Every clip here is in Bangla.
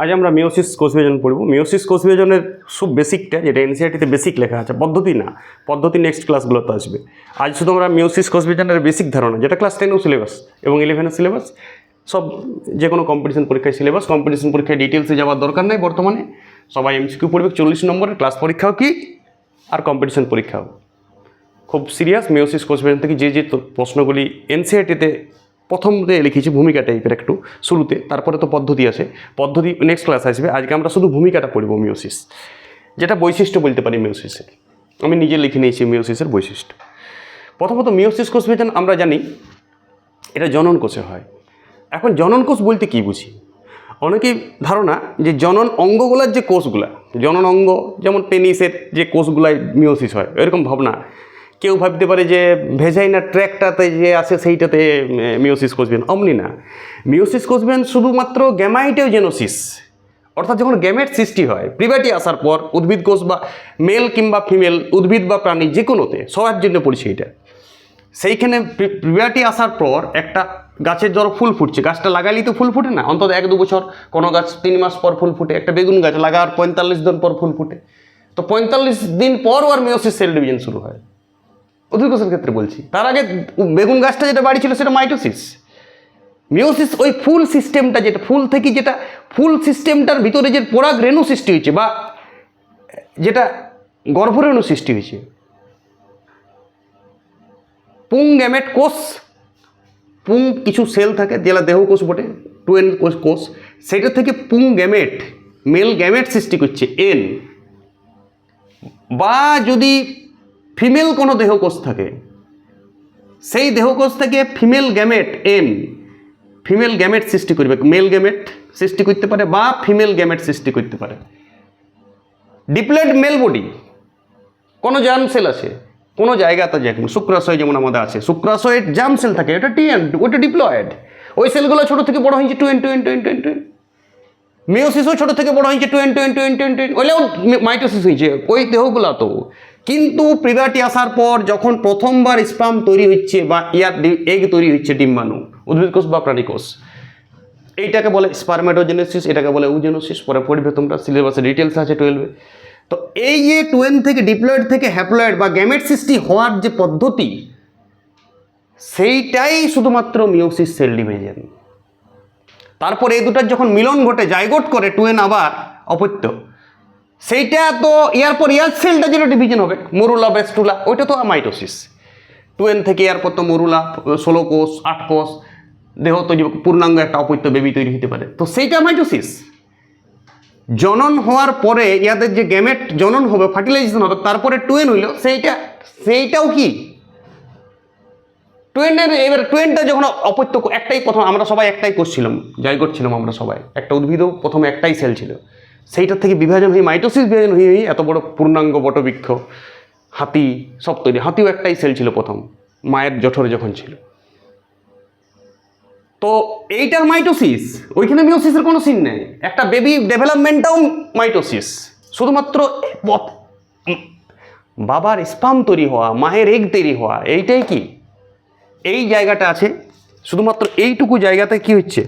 আজ আমরা মিওসিস কোষ বিভাজন পড়ব। মিওসিস কোষ বিভাজনের খুব বেসিকটা যেটা এনসিআরটিতে বেসিক লেখা আছে, পদ্ধতি না। পদ্ধতি নেক্সট ক্লাসগুলোতে আসবে। আজ শুধু আমরা মিওসিস কোষ বিভাজনের বেসিক ধারণা, যেটা ক্লাস টেনেও সিলেবাস এবং ইলেভেনের সিলেবাস সব যে কোনো কম্পিটিশন পরীক্ষায় সিলেবাস কম্পিটিশন পরীক্ষায় ডিটেলসে যাওয়ার দরকার নেই বর্তমানে। সবাই এমসিকিউ পড়বে, চল্লিশ নম্বরের ক্লাস পরীক্ষাও কি? আর কম্পিটিশন পরীক্ষাও। খুব সিরিয়াস মিওসিস কোষ বিভাজন থেকে যে যে প্রশ্নগুলি এনসিআরটিতে প্রথমতে লিখেছি ভূমিকা টাইপের একটু, শুরুতে, তারপরে তো পদ্ধতি আছে। পদ্ধতি নেক্সট ক্লাস আসবে, আজকে আমরা শুধু ভূমিকাটা পড়ব মিওসিস যেটা বৈশিষ্ট্য বলতে পারি মিওসিসের আমি নিজে লিখে নিয়েছি মিওসিসের বৈশিষ্ট্য। প্রথমত মিওসিস কোষ বিভাজন আমরা জানি, এটা জনন কোষে হয়। এখন জনন কোষ বলতে কী বুঝি? অনেকেই ধারণা যে জনন অঙ্গগুলার যে কোষগুলা, জনন অঙ্গ, যেমন পেনিসের যে কোষগুলায় মিওসিস হয়, এরকম ভাবনা। কেউ ভাবতে পারে যে ভেজাইনা ট্র্যাকটাতে যে আছে সেইটাতে মিওসিস কোষবেন। অমনি না। মিওসিস কোষবেন শুধুমাত্র গ্যামাইটোজেনোসিস অর্থাৎ যখন গ্যামেট সৃষ্টি হয় প্রিভেটি আসার পর উদ্ভিদ কোষ বা মেল কিংবা ফিমেল উদ্ভিদ বা প্রাণী যে কোনোতে সবার জন্য পড়ছে এটা। সেইখানে প্রিভিয়াটি আসার পর একটা গাছের ধরো ফুল ফুটছে। গাছটা লাগালেই তো ফুল ফুটে না। অন্তত এক দু বছর কোনো গাছ তিন মাস পর ফুল ফুটে। একটা বেগুন গাছ লাগার পঁয়তাল্লিশ দিন পর ফুল ফুটে। তো পঁয়তাল্লিশ দিন পর আর মিওসিস সেল ডিভিশন শুরু হয়। উদ্ভিদ কোষের ক্ষেত্রে বলছি। তার আগে বেগুন গাছটা যেটা বাড়ি ছিল সেটা মাইটোসিস। মিওসিস ওই ফুল সিস্টেমটা যেটা, ফুল থেকে যেটা, ফুল সিস্টেমটার ভিতরে যে পরাগ রেণু সৃষ্টি হয়েছে বা যেটা গর্ভরেণু সৃষ্টি হয়েছে। পুং গ্যামেট কোষ, পুং কিছু সেল থাকে যেটা দেহ কোষ বটে, টুয়েন কোষ কোষ, সেটা থেকে পুং গ্যামেট, মেল গ্যামেট সৃষ্টি করছে, এন। বা যদি ফিমেল কোনো দেহকোষ থাকে। সেই দেহকোষ থেকে female gamete, M, female gamete সৃষ্টি করবে। মেল গ্যামেট সৃষ্টি করতে পারে বা ফিমেল গ্যামেট সৃষ্টি করতে পারে। ডিপ্লেড মেল বডি, কোনো জার্ম সেল আছে কোনো জায়গাতে যেমন শুক্রাশয় যেমন আমাদের আছে, শুক্রাশয়ের জার্ম সেল থাকে, ওটা টিএন ওটা ডিপ্লয়েড ওই সেলগুলো ছোটো থেকে বড় হয়েছে, two N two N two N two N two N. মিওসিসও ছোটো থেকে বড় হয়েছে, two N two N two N two N two N ওইলেও mitosis হয়েছে, ওই দেহগুলো তো। কিন্তু প্রিভাটি আসার পর যখন প্রথমবার স্পাম তৈরি হচ্ছে বা ইয়ার এগ তৈরি হচ্ছে ডিম্বাণু, উদ্ভিদ কোষ বা প্রাণী কোষ, এইটাকে বলে স্পারমেটোজেনেসিস এটাকে বলে উজেনোসিস পরে পড়বে তোমরা সিলেবাসে ডিটেলস আছে টুয়েলভে তো এই যে টুয়েন থেকে ডিপ্লয়েড থেকে হ্যাপ্লয়েড বা গ্যামেট সৃষ্টি হওয়ার যে পদ্ধতি, সেইটাই শুধুমাত্র মিওসিস সেল ডিভিশন তারপর এই দুটার যখন মিলন ঘটে জাইগোট করে টুয়েন আবার অপত্য। সেইটা তো ইয়ার পর ইয়ার সেলটা যেটা ডিভিশন হবে, মরুলা বেস্টুলা ওইটা তো মাইটোসিস টুয়েন থেকে ইয়ার পর তো মরুলা, ষোলো কোষ, আট কোষ, দেহ তৈরি, পূর্ণাঙ্গ একটা অপত্য বেবি তৈরি হতে পারে। তো সেইটা মাইটোসিস জনন হওয়ার পরে ইয়াদের যে গ্যামেট জনন হবে ফার্টিলাইজেশন হবে, তারপরে টুয়েন হইল, সেইটা, সেইটাও কি? টুয়েনের, এবার টুয়েনটা যখন অপত্য একটাই প্রথম, আমরা সবাই একটাই করছিলাম জয় করছিলাম আমরা সবাই। একটা উদ্ভিদও প্রথমে একটাই সেল ছিল। সেইটার থেকে বিভাজন হয়ে, মাইটোসিস বিভাজন হয়ে হয়ে এত বড় পূর্ণাঙ্গ বটবৃক্ষ, হাতি, সব তৈরি। হাতিও একটাই সেল ছিল প্রথম, মায়ের জঠরে যখন ছিল। তো এইটার মাইটোসিস, ওইখানে মিওসিসের কোনো সিন নেই। একটা বেবি ডেভেলপমেন্টটাও মাইটোসিস। শুধুমাত্র বাবার স্পাম তৈরি হওয়া, মায়ের এগ তৈরি হওয়া, এইটাই কি? এই জায়গাটা আছে। শুধুমাত্র এইটুকু জায়গাতে কি হচ্ছে?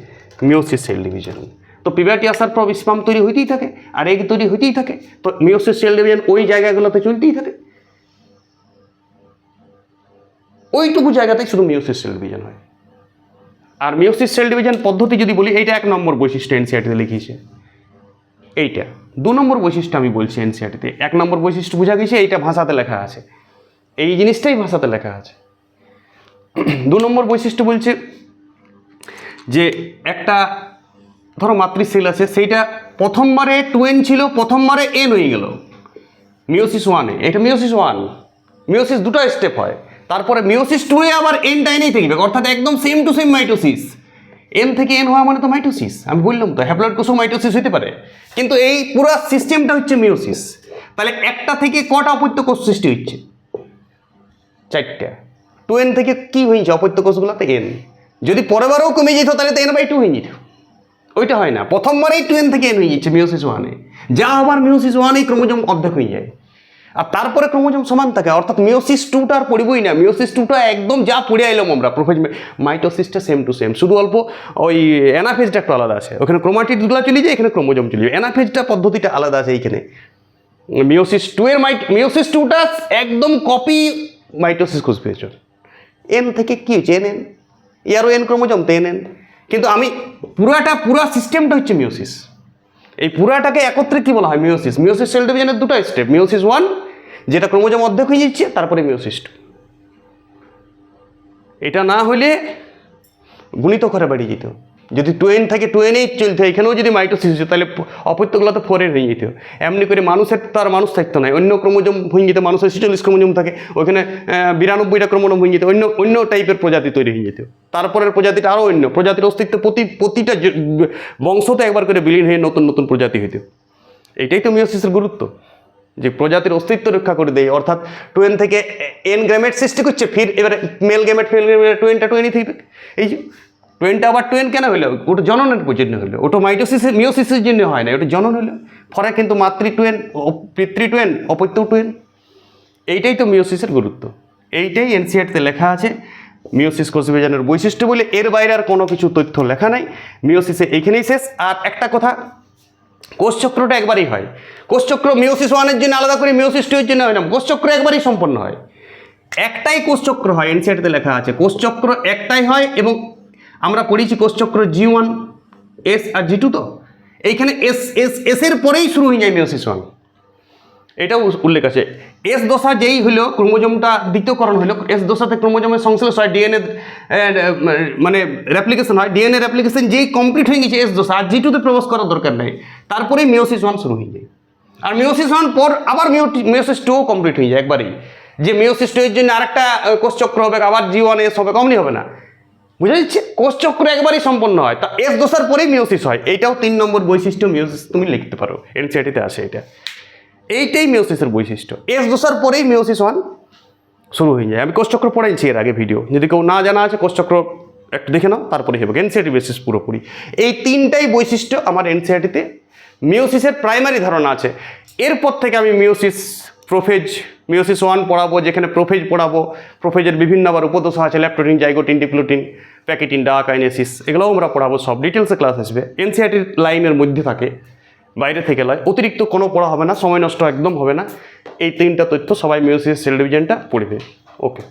মিওসিস সেল ডিভিশন তো পিবাটি আসার পর স্পাম তৈরি হইতেই থাকে, আর এগ তৈরি হইতেই থাকে, তো মিওসিস সেল ডিভিশন ওই জায়গাগুলোতে চলতেই থাকে। ওইটুকু জায়গাতেই শুধু মিওসিস সেল ডিভিশন হয়। আর মিওসিস সেল ডিভিশন পদ্ধতি যদি বলি, এইটা এক নম্বর বৈশিষ্ট্য এনসিআরটিতে লিখিয়েছে। এইটা, দু নম্বর বৈশিষ্ট্য আমি বলছি এনসিআরটিতে এক নম্বর বৈশিষ্ট্য বোঝা গেছে, এইটা ভাষাতে লেখা আছে। এই জিনিসটাই ভাষাতে লেখা আছে। দু নম্বর বৈশিষ্ট্য বলছে যে একটা ধরো মাতৃসেল আছে, সেইটা প্রথমবারে টু এন ছিল, প্রথমবারে এন হয়ে গেল। মিওসিস ওয়ানে এটা মিওসিস ওয়ান মিওসিস দুটো স্টেপ হয়। তারপরে মিওসিস টুয়ে আবার এনটা এনেই থাকবে। অর্থাৎ একদম same to same mitosis N থেকে এন হওয়া মানে তো মাইটোসিস আমি বললাম তো হ্যাপ্লয়েড কোষও মাইটোসিস হতে পারে। কিন্তু এই পুরো সিস্টেমটা হচ্ছে মিওসিস তাহলে একটা থেকে কটা অপত্য কোষ সৃষ্টি হচ্ছে? চারটা। টু এন থেকে কি হয়েছে অপত্য কোষগুলোতে? এন যদি পরেরবারও কমে যেত, তাহলে তো এন বাই টু হয়ে যেত। ওইটা হয় না। প্রথমবারেই টু এন থেকে এন হয়ে যাচ্ছে মিওসিস ওয়ানে। যা আবার মিওসিস ওয়ানেই ক্রোমোজোম অর্ধেক হয়ে যায়। আর তারপরে ক্রোমোজোম সমান থাকে, অর্থাৎ মিওসিস টুটা আর পড়বই না। মিওসিস টুটা একদম যা পড়ে এলাম আমরা, প্রোফেজ মাইটোসিসটা সেম টু সেম শুধু অল্প ওই অ্যানাফেজটা একটু আলাদা আছে। ওখানে ক্রোমাটিডগুলো চলে যায়, এখানে ক্রোমোজোম চলে যায়। অ্যানাফেজটা পদ্ধতিটা আলাদা আছে এইখানে। মিওসিস টু এর মাইট মিওসিস টুটা একদম কপি মাইটোসিস কোষ পেয়েছেন এন থেকে কী হচ্ছে এন এন ইয়ারও এন ক্রোমোজোম তো এন এন কিন্তু আমি পুরাটা, পুরা সিস্টেমটা হচ্ছে মিওসিস এই পুরাটাকে একত্রে কি বলা হয়? মিওসিস মিওসিস সেল ডিভিশনের দুটো স্টেপ মিওসিস ওয়ান যেটা ক্রোমোজোম অর্ধেক হয়ে যাচ্ছে, তারপরে মিওসিস টু এটা না হলে গুণিত করে বাড়িয়ে যেত যদি টুয়েন থাকে টুয়েনেই চলতে হয়, এখানেও যদি মাইটোসিস হচ্ছে তাহলে অপত্যগুলো তো ফোরের হয়ে যেত। এমনি করে মানুষের তো আর মানুষ থাকতো না, অন্য ক্রোমোজোম হয়ে মানুষের ছিচল্লিশ ক্রোমোজোম থাকে, ওখানে বিরানব্বইটা ক্রোমোজোম হয়ে যেত অন্য অন্য টাইপের প্রজাতি তৈরি হয়ে যেত। তারপরের প্রজাতিটা আরও অন্য, প্রজাতির অস্তিত্ব প্রতি, প্রতিটা যে- বংশ তো একবার করে বিলীন হয়ে নতুন নতুন প্রজাতি হইত। এটাই তো মিওসিসের গুরুত্ব, যে প্রজাতির অস্তিত্ব রক্ষা করে দেয়। অর্থাৎ টুয়েন থেকে এন গ্যামেট সৃষ্টি করছে, ফির এবারে মেল গ্যামেট ফেল গ্যামেট টুয়েনটা টুয়েনই থাকবে। এই যে টুয়েনটা আবার টুয়েন কেন হলো ওটা জননের জন্য হলো ওটা মাইটোসিসের মিওসিসের জন্য হয় না ওটা জনন হলো ফলে কিন্তু মাতৃ টুয়েন পিতৃ টুয়েন অপত্য টুয়েন এইটাই তো মিওসিসের গুরুত্ব। এইটাই এনসিআরতে লেখা আছে। মিওসিস কোষ বিভাজনের বৈশিষ্ট্য বলে এর বাইরে আর কোনো কিছু তথ্য লেখা নাই। মিওসিসে এইখানেই শেষ। আর একটা কথা, কোষচক্রটা একবারই হয়। কোষচক্র মিওসিস ওয়ানের জন্য আলাদা করে মিওসিস টু এর জন্য হয় না। কোষচক্র একবারই সম্পন্ন হয়। একটাই কোষচক্র হয় এনসিআরতে লেখা আছে। কোষচক্র একটাই হয় এবং আমরা পড়েছি কোষচক্র জি ওয়ান এস আর জি টু তো? এইখানে এস এস এস এর পরেই শুরু হয়ে যায় মিওসিস ওয়ান এটাও উল্লেখ আছে। এস দশা যেই হলো ক্রোমোজোমটা দ্বিতীয়করণ হলো এস দশাতে ক্রোমোজোমের সংশ্লেষ হয় ডিএনএ মানে রেপ্লিকেশন হয়। ডিএনএ রেপ্লিকেশন যেই কমপ্লিট হয়ে গেছে এস দশা, আর জি টুতে প্রবেশ করার দরকার নেই। তারপরেই মিওসিস ওয়ান শুরু হয়ে যায়। আর মিওসিস ওয়ান পর আবার মিওসিস টুও কমপ্লিট হয়ে যায় একবারেই। যে মিওসিস টু এর জন্য আরেকটা কোষচক্র হবে, আবার জি ওয়ান এস হবে কমনি হবে না। বুঝা যাচ্ছে? কোষচক্র একবারই সম্পন্ন হয়। তা এস দশার পরেই মিওসিস হয়। এইটাও তিন নম্বর বৈশিষ্ট্য মিওসিস তুমি লিখতে পারো। এনসিআরটিতে আসে এটা। এইটাই মিওসিসের বৈশিষ্ট্য। এস দোসার পরেই মিওসিস ওয়ান শুরু হয়ে যায়। আমি কোষচক্র পড়াইছি এর আগে ভিডিও। যদি কেউ না জানা আছে কোষচক্র একটু দেখে নাও, তারপরে হবে। এনসিআরটি বেসিস পুরোপুরি। এই তিনটাই বৈশিষ্ট্য আমার এনসিআরটিতে মিওসিসের প্রাইমারি ধারণা আছে। এরপর থেকে আমি মিউসিস প্রোফেজ মিউসিস ওয়ান পড়াবো, যেখানে প্রোফেজ পড়াবো। প্রোফেজের বিভিন্ন আবার উপদোষ আছে ল্যাপটোটিন জাইগোটিন ডিপ্লোটিন প্যাকেটিন ডাকাইনেসিস এগুলোও আমরা পড়াবো, সব ডিটেলসে ক্লাস আসবে। এনসিআরটির লাইনের মধ্যে থাকে, বাইরে থেকে লয়। অতিরিক্ত কোনো পড়া হবে না, সময় নষ্ট একদম হবে না। এই তিনটা তথ্য সবাই মিউসিস সেল ডিভিশনটা পড়বে। ওকে